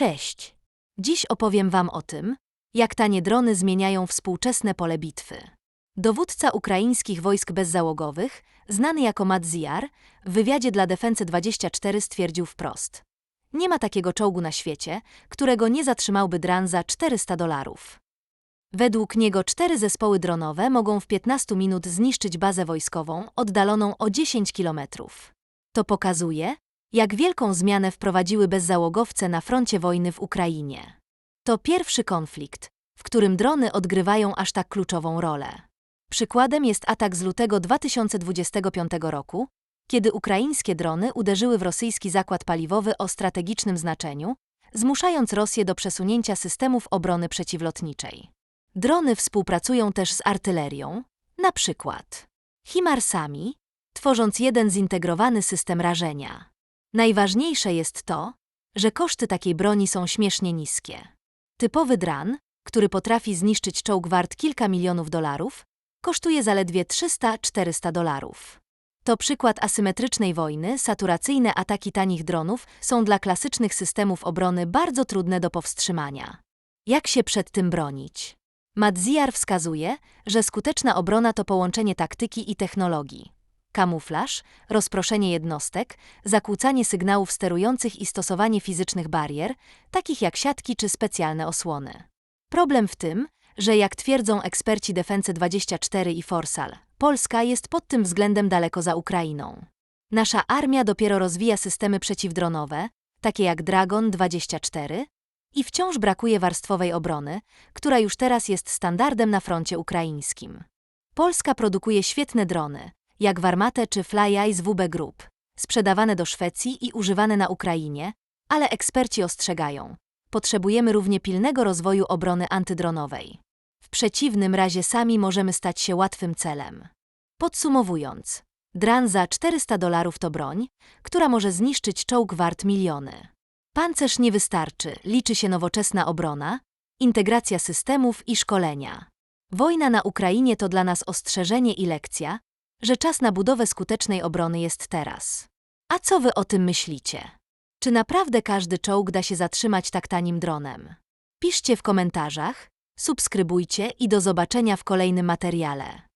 Cześć! Dziś opowiem Wam o tym, jak tanie drony zmieniają współczesne pole bitwy. Dowódca ukraińskich wojsk bezzałogowych, znany jako Madziar, w wywiadzie dla Defense 24 stwierdził wprost: Nie ma takiego czołgu na świecie, którego nie zatrzymałby dran za 400 dolarów. Według niego cztery zespoły dronowe mogą w 15 minut zniszczyć bazę wojskową oddaloną o 10 kilometrów. To pokazuje, jak wielką zmianę wprowadziły bezzałogowce na froncie wojny w Ukrainie. To pierwszy konflikt, w którym drony odgrywają aż tak kluczową rolę. Przykładem jest atak z lutego 2025 roku, kiedy ukraińskie drony uderzyły w rosyjski zakład paliwowy o strategicznym znaczeniu, zmuszając Rosję do przesunięcia systemów obrony przeciwlotniczej. Drony współpracują też z artylerią, na przykład HIMARSami, tworząc jeden zintegrowany system rażenia. Najważniejsze jest to, że koszty takiej broni są śmiesznie niskie. Typowy dran, który potrafi zniszczyć czołg wart kilka milionów dolarów, kosztuje zaledwie 300-400 dolarów. To przykład asymetrycznej wojny, saturacyjne ataki tanich dronów są dla klasycznych systemów obrony bardzo trudne do powstrzymania. Jak się przed tym bronić? Madziar wskazuje, że skuteczna obrona to połączenie taktyki i technologii. Kamuflaż, rozproszenie jednostek, zakłócanie sygnałów sterujących i stosowanie fizycznych barier, takich jak siatki czy specjalne osłony. Problem w tym, że jak twierdzą eksperci Defense 24 i Forsal, Polska jest pod tym względem daleko za Ukrainą. Nasza armia dopiero rozwija systemy przeciwdronowe, takie jak Dragon 24, i wciąż brakuje warstwowej obrony, która już teraz jest standardem na froncie ukraińskim. Polska produkuje świetne drony, jak Warmate czy Fly z WB Group, sprzedawane do Szwecji i używane na Ukrainie, ale eksperci ostrzegają, potrzebujemy równie pilnego rozwoju obrony antydronowej. W przeciwnym razie sami możemy stać się łatwym celem. Podsumowując, dran za 400 dolarów to broń, która może zniszczyć czołg wart miliony. Pancerz nie wystarczy, liczy się nowoczesna obrona, integracja systemów i szkolenia. Wojna na Ukrainie to dla nas ostrzeżenie i lekcja, że czas na budowę skutecznej obrony jest teraz. A co wy o tym myślicie? Czy naprawdę każdy czołg da się zatrzymać tak tanim dronem? Piszcie w komentarzach, subskrybujcie i do zobaczenia w kolejnym materiale.